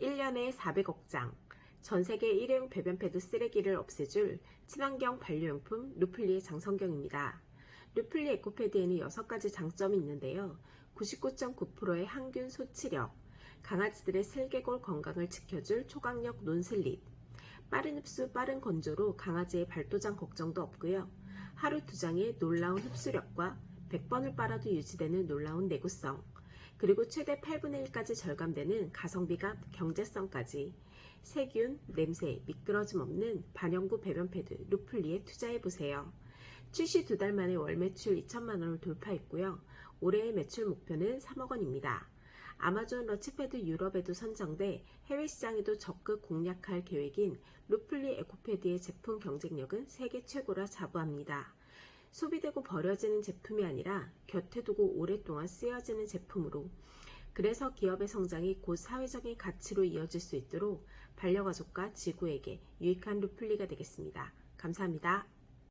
1년에 400억 장, 전 세계 일회용 배변 패드 쓰레기를 없애줄 친환경 반려용품 루플리의 장성경입니다. 루플리 에코패드에는 6가지 장점이 있는데요. 99.9%의 항균 소치력, 강아지들의 슬개골 건강을 지켜줄 초강력 논슬립, 빠른 흡수, 빠른 건조로 강아지의 발도장 걱정도 없고요. 하루 두 장의 놀라운 흡수력과 100번을 빨아도 유지되는 놀라운 내구성, 그리고 최대 8분의 1까지 절감되는 가성비가 경제성까지 세균, 냄새, 미끄러짐 없는 반영구 배변 패드 루플리에 투자해보세요. 출시 두 달 만에 월 매출 2천만 원을 돌파했고요. 올해의 매출 목표는 3억 원입니다. 아마존 러치패드 유럽에도 선정돼 해외 시장에도 적극 공략할 계획인 루플리 에코패드의 제품 경쟁력은 세계 최고라 자부합니다. 소비되고 버려지는 제품이 아니라 곁에 두고 오랫동안 쓰여지는 제품으로 그래서 기업의 성장이 곧 사회적인 가치로 이어질 수 있도록 반려가족과 지구에게 유익한 루플리가 되겠습니다. 감사합니다.